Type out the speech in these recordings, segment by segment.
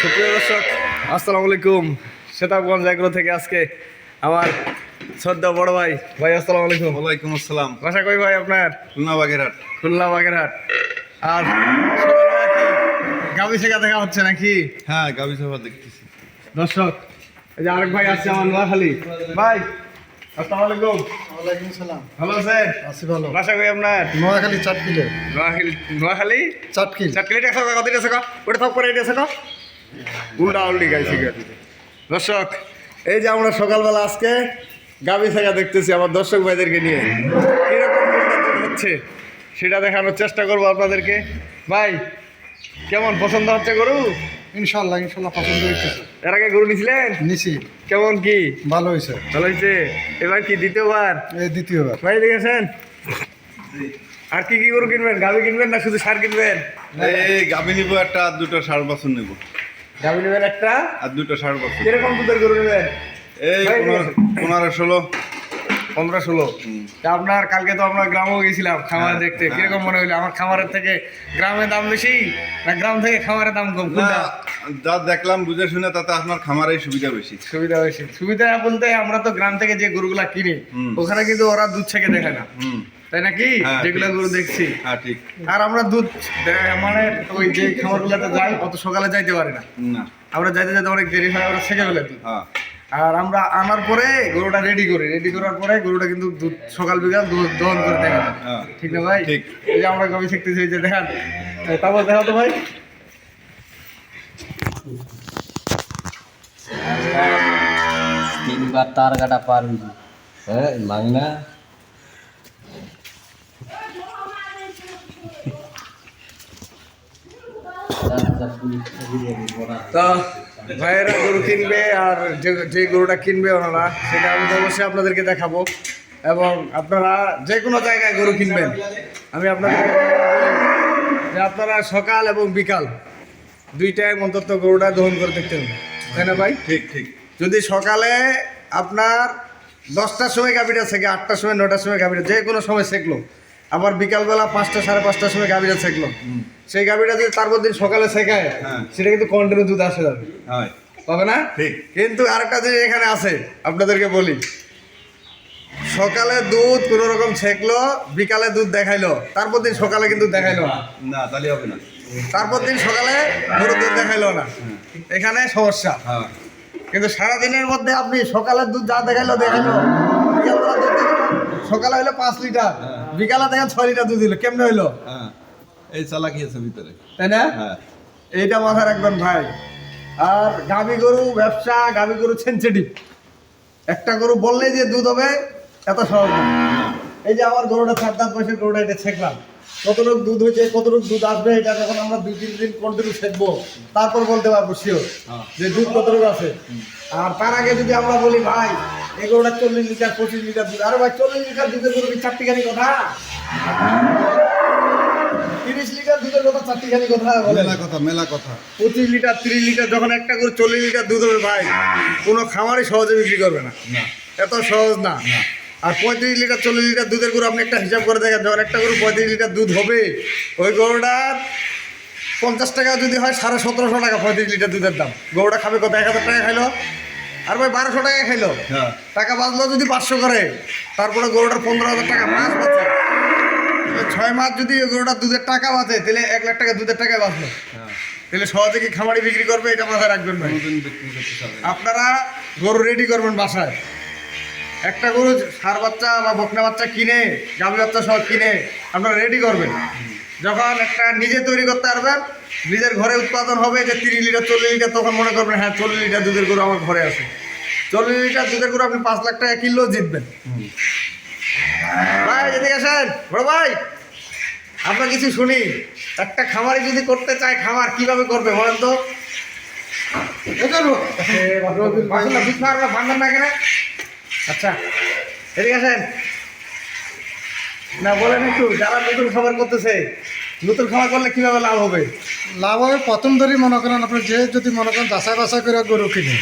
সুপ্রিয় দর্শক আসসালামু আলাইকুম। সেতাবগঞ্জ এগ্রো থেকে আজকে আমার শ্রদ্ধা বড় ভাই। ভাই আসসালামু আলাইকুম। ওয়ালাইকুম আসসালাম। বাসা কই ভাই আপনার? খুলনা বাগেরহাট। খুলনা বাগেরহাট আর গাবি শেখা দেখা হচ্ছে নাকি? হ্যাঁ গাবি সভা দেখতেছি। দর্শক এই যে আরেক ভাই আসছে আমার নোয়াখালী। ভাই আসসালামু আলাইকুম। ওয়ালাইকুম সালাম। ভালো আছেন? আছি ভালো। বাসা কই আপনার? নোয়াখালী চাটকিলে। নোয়াখালী নোয়াখালী? চাটকিল। চাটকিলি টাকা কত টাকা ওটা থাক করে এটা টাকা উল্টা উল্টি গাইছি দর্শক এই যে আমরা সকালবেলা আজকে গাবি থাকা দেখতেছি আমার দর্শক ভাইদেরকে নিয়ে। কীরকম হচ্ছে সেটা দেখানোর চেষ্টা করব আপনাদেরকে। ভাই কেমন পছন্দ হচ্ছে গরু? ইনশাল্লাহ ইনশাল্লাহ পছন্দ হইতেছে এর আগে গরু নিছিলেন? নিছি। কেমন কি? ভালো হয়েছে। ভালো হয়েছে? এবার কি দ্বিতীয়বার? এই দ্বিতীয়বার। ভাই দেখেছেন? আর কি কি গরু কিনবেন? গাবি কিনবেন না শুধু সার কিনবেন? এই গাবি নিব একটা দুটো ষাট বছর নেব। গাবি নেবেন একটা? আর দুটো ষাট বছর কীরকম দুধের গরু নেবেন? এই পনেরো- ষোলো। পনেরো ষোলো? তা আপনার কালকে তো আমরা গ্রামও গেছিলাম খামার হ্যাঁ, দেখতে। হ্যাঁ। কীরকম মনে হইল? আমার খামারের থেকে গ্রামের দাম বেশি না গ্রাম থেকে খামারের দাম কম? যা দেখলাম বুঝে শুনে তাতে আপনার খামারের সুবিধা বেশি। সুবিধা বেশি। সুবিধা বলতে আমরা তো গ্রাম থেকে যে গরুগুলা কিনি ওখানে কিন্তু ওরা দুধ ছেঁকে দেখে না। তাই নাকি? হ্যাঁ, যেগুলো গরু দেখছি। হ্যাঁ ঠিক। আর আমরা দুধ মানে ওই যে খামারগুলোতে যাই অত সকালে যাইতে পারি না। না। আমরা যাইতে যাইতে অনেক দেরি হয় আমরা ফেলে দুধ। হ্যাঁ। আর আমরা আনার পরে গরুটা রেডি করি। রেডি করার পরে গরুটা কিন্তু দুধ সকাল বিকাল দুধ দহন করে দেখা ঠিক না ভাই? ঠিক। এই যে আমরা কবি শিখতেছি যে দেখান। তারপর দেখা তো ভাই। তিনবার তার কাটা পার হ্যাঁ মাংনা তো ভাইয়েরা গরু কিনবে আর যে যে গরুটা কিনবে ওনারা সেটা আমি অবশ্যই আপনাদেরকে দেখাবো। এবং আপনারা যে কোনো জায়গায় গরু কিনবেন। আমি আপনাদের যে আপনারা সকাল এবং বিকাল দুই টাইম অন্তত গরুটা দহন করে দেখতে হবে। তাই না ভাই? ঠিক ঠিক। যদি সকালে আপনার দশটার সময় গাভীটা থেকে আটটার সময় নটার সময় গাভীটা যে কোনো সময় শেখলো আবার বিকালবেলা পাঁচটা সাড়ে পাঁচটার সময় গাভীটা শেখলো সেই গাভীটা যদি তারপর দিন সকালে শেখায় হ্যাঁ। সেটা কিন্তু কন্টিনিউ দুধ আসে যাবে। হয়। পাবে না? ঠিক। কিন্তু আরেকটা জিনিস এখানে আছে আপনাদেরকে বলি। সকালে দুধ কোনো রকম ছেকলো বিকালে দুধ দেখাইলো তারপর দিন সকালে কিন্তু দেখাইলো না। তাহলে হবে না। তারপর দিন সকালে গরু দুধ দেখাইলো না। এখানে সমস্যা। হ্যাঁ। কিন্তু সারাদিনের মধ্যে আপনি সকালের দুধ যা দেখাইলো দেখাইলো। দেখাইলো। সকালে হইল পাঁচ লিটার। বিকালে দেখেন ছয় লিটার দুধ দিল। কেমনে হইল? হ্যাঁ এই চালাকি আছে ভিতরে। তাই না? হ্যাঁ। এইটা মাথায় রাখবেন ভাই। আর গাভী গরু ব্যবসা গাভী গরু সেন্সিটিভ। একটা গরু বললেই যে দুধ হবে এত সহজ না। এই যে আমার গরুটা চার দাঁত বয়সের গরুটা এটা ছেঁকলাম। কতটুকু দুধ হয়েছে কতটুকু দুধ আসবে এটা যখন আমরা দুই তিন দিন কন্টিনিউ ছেঁকবো তারপর বলতে পারব শিওর হ্যাঁ। যে দুধ কতটুকু আছে। আর তার আগে যদি আমরা বলি ভাই এই গরুটা চল্লিশ লিটার পঁচিশ লিটার দুধ আরে ভাই চল্লিশ লিটার দুধের গরু চারটিখানি কথা? তিরিশ লিটার দুধের কথা চারটিখানি কথা মেলা কথা মেলা কথা। পঁচিশ লিটার তিরিশ লিটার যখন একটা করে চল্লিশ লিটার দুধ হবে ভাই কোনো খামারই সহজে বিক্রি করবে না। না। এত সহজ না। আর পঁয়ত্রিশ লিটার চল্লিশ লিটার দুধের গরু আপনি একটা হিসাব করে দেখেন যখন একটা গরু পঁয়ত্রিশ লিটার দুধ হবে ওই গরুটার পঞ্চাশ টাকা যদি হয় সাড়ে সতেরোশো টাকা পঁয়ত্রিশ লিটার দুধের দাম। গরুটা খাবে কত? এক হাজার টাকা খাইলো। আর ভাই বারোশো টাকা খাইলো। হ্যাঁ। টাকা বাঁচলো যদি পাঁচশো করে তারপরে গরুটার পনেরো হাজার টাকা মাছ বাঁচে। ছয় মাস যদি ওই গরুটার দুধের টাকা বাঁচে তাহলে এক লাখ টাকা দুধের টাকায় বাঁচলো। হ্যাঁ। তাহলে সহজে কি খামারি বিক্রি করবে? এটা মাথায় রাখবেন ভাই। আপনারা গরু রেডি করবেন বাসায়। একটা গরু সার বাচ্চা বা বকনা বাচ্চা কিনে গাভী বাচ্চা সব কিনে আপনারা রেডি করবেন যখন একটা নিজে তৈরি করতে পারবেন নিজের ঘরে উৎপাদন হবে যে তিরিশ লিটার চল্লিশ লিটার তখন মনে করবেন হ্যাঁ চল্লিশ লিটার দুধের গরু আমার ঘরে আছে চল্লিশ লিটার দুধের গরু আপনি পাঁচ লাখ টাকা কিনলেও জিতবেন ভাই এদিকে আসেন বড় ভাই আপনার কিছু শুনি একটা খামারি যদি করতে চায় খামার কীভাবে করবে বলেন তো ভাঙবেন না কেন আচ্ছা এদিকে আসেন। না বলেন একটু যারা নতুন খাবার করতেছে নতুন খাবার করলে কীভাবে লাভ হবে? লাভ হবে প্রথম ধরেই মনে করেন আপনি যে যদি মনে করেন যাচাই বাছাই করে গরু কিনে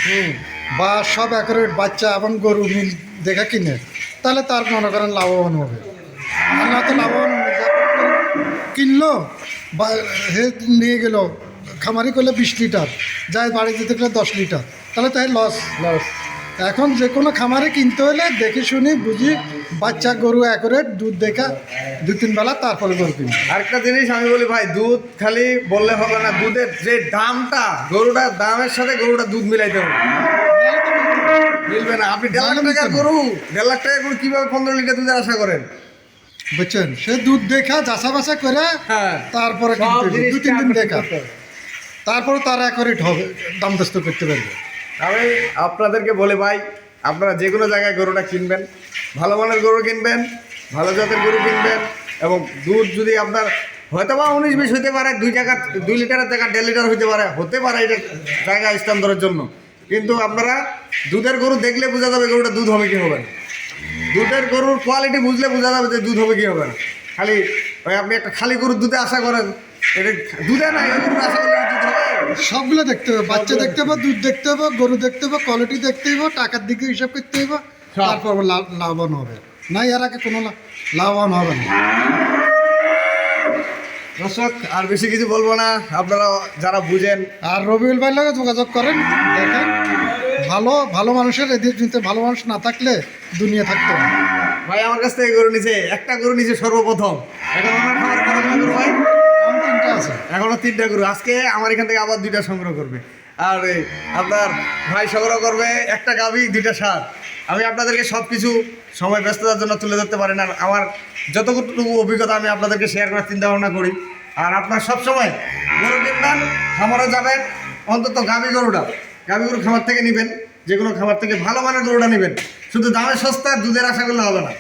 বা সব অ্যাকুরেট বাচ্চা এবং গরু মিল দেখে কিনে তাহলে তার মনে করেন লাভবান হবে। না তো লাভবান কিনলো বা হে নিয়ে গেল খামারি করলে বিশ লিটার যায় বাড়ি যেতে গেলে দশ লিটার তাহলে তাই লস লস এখন যে কোনো খামারে কিনতে হলে দেখে শুনি বুঝি বাচ্চা গরু একরে দুধ দেখা দু তিন বেলা তারপরে গরু কিনবে। আরেকটা জিনিস আমি বলি ভাই দুধ খালি বললে হবে না দুধের যে দামটা গরুটার দামের সাথে গরুটা দুধ মিলাইতে হবে। মিলবে না। আপনি দেড় লাখ টাকার গরু দেড় লাখ টাকার গরু কীভাবে পনেরো লিটার দুধের আশা করেন? বুঝছেন? সে দুধ দেখা যাচা বাছা করে হ্যাঁ। তারপরে দু তিন দিন দেখা। তারপরে তার হবে দাম দস্ত করতে পারবে। আমি আপনাদেরকে বলে ভাই, আপনারা যে কোনো জায়গায় গরুটা কিনবেন। ভালো মানের গরু কিনবেন, ভালো জাতের গরু কিনবেন, এবং দুধ যদি আপনার হয়তো বা উনিশ বিশ হতে পারে, দুই টাকা, দুই লিটারের টাকা দেড় লিটার হতে পারে হতে পারে এটা জায়গা স্থানান্তরের জন্য। কিন্তু আপনারা দুধের গরু দেখলে বোঝা যাবে গরুটা দুধ হবে কি হবে না। দুধের গরুর কোয়ালিটি বুঝলে বোঝা যাবে যে দুধ হবে কি হবে না। খালি ওই আপনি একটা খালি গরুর দুধে আশা করেন, এটা দুধে না গরুর আশা হবে সবগুলো দেখতে হবে। বাচ্চা দেখতে হবে দুধ দেখতে হবে গরু দেখতে হবে কোয়ালিটি দেখতে হবে টাকার দিকে হিসাব করতে হবে তারপর লাভবান হবে। না এর আগে কোনো লাভবান হবে না। দর্শক আর বেশি কিছু বলব না। আপনারা যারা বুঝেন। আর রবিউল ভাইয়ের লগে যোগাযোগ করেন দেখেন। ভালো ভালো মানুষের এদের কিন্তু ভালো মানুষ না থাকলে দুনিয়া থাকতো ভাই আমার কাছ থেকে গরু নিছে। একটা গরু নিছে সর্বপ্রথম। এখন আমার খাবার কতগুলো গরু ভাই আমার তিনটা আছে এখনও তিনটা গরু। আজকে আমার এখান থেকে আবার দুইটা সংগ্রহ করবে। আর আপনার ভাই সংগ্রহ করবে একটা গাভি, দুইটা সার। আমি আপনাদেরকে সব কিছু সময় ব্যস্ততার জন্য তুলে ধরতে পারি না আর আমার যতটুকু অভিজ্ঞতা আমি আপনাদেরকে শেয়ার করার চিন্তা ভাবনা করি। আর আপনার সব সময় গরু কিনবেন, খামারে যাবেন, অন্তত গাভি গরুটা, গাভি গরু খামার থেকে নেবেন, যে কোনো খামার থেকে ভালো মানের গরুটা নেবেন। শুধু দামে সস্তা, দুধের আশা করলে হবে না।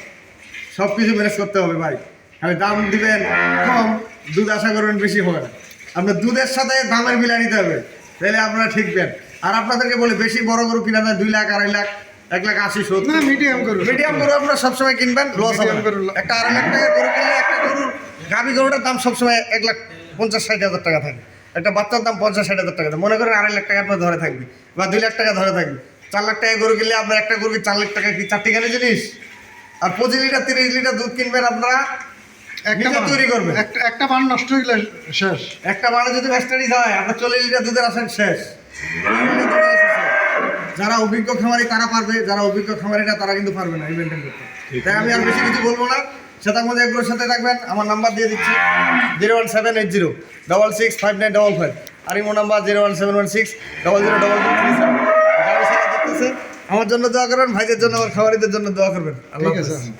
সব কিছু ম্যানেজ করতে হবে ভাই। আমি দাম দিবেন কম। দুধ আশা করবেন বেশি হবে না। আপনার দুধের সাথে দামের মিলা নিতে হবে তাহলে আপনারা ঠিকবেন। আর আপনাদেরকে বলে বেশি বড় গরু কিনা যায় দুই লাখ আড়াই লাখ এক লাখ আশি না মিডিয়াম করব মিডিয়াম গরু আপনারা সবসময় কিনবেন লস হবে গরু একটা আড়াই লাখ টাকা গরু কিনলে একটা গরুর গাভী গরুটার দাম সবসময় এক লাখ পঞ্চাশ ষাট হাজার টাকা থাকে। একটা বাচ্চার দাম পঞ্চাশ ষাট হাজার টাকা। মনে করেন আড়াই লাখ টাকা আপনার ধরে থাকবে বা দুই লাখ টাকা ধরে থাকবে। চার লাখ টাকা গরু কিনলে আপনার একটা গরু কি চার লাখ টাকা কি চারটিখানি জিনিস? আর পঁচিশ লিটার তিরিশ লিটার দুধ কিনবেন আপনারা একটা বান- তৈরি করবেন একটা একটা বান নষ্ট হয়ে গেলে শেষ। একটা বারে যদি ব্যাস্টারিজ হয় আপনার চল্লিশ লিটার দুধের আসেন শেষ। 40 লিটার দুধের আসেন শেষ। যারা অভিজ্ঞ খামারি তারা পারবে। যারা অভিজ্ঞ খামারিরা তারা কিন্তু পারবে না এই মেনটেন করতে তাই আমি আর বেশি কিছু বলব না। সেটা মধ্যে এগুলোর সাথে থাকবেন। আমার নাম্বার দিয়ে দিচ্ছি। Zero one seven eight zero double six five nine double five. আর imo number zero one seven one six double zero double two three seven. আমার জন্য দোয়া করবেন ভাইদের জন্য আমার খামারিদের জন্য দোয়া করবেন। আল্লাহ ঠিক আছে। হাফেজ।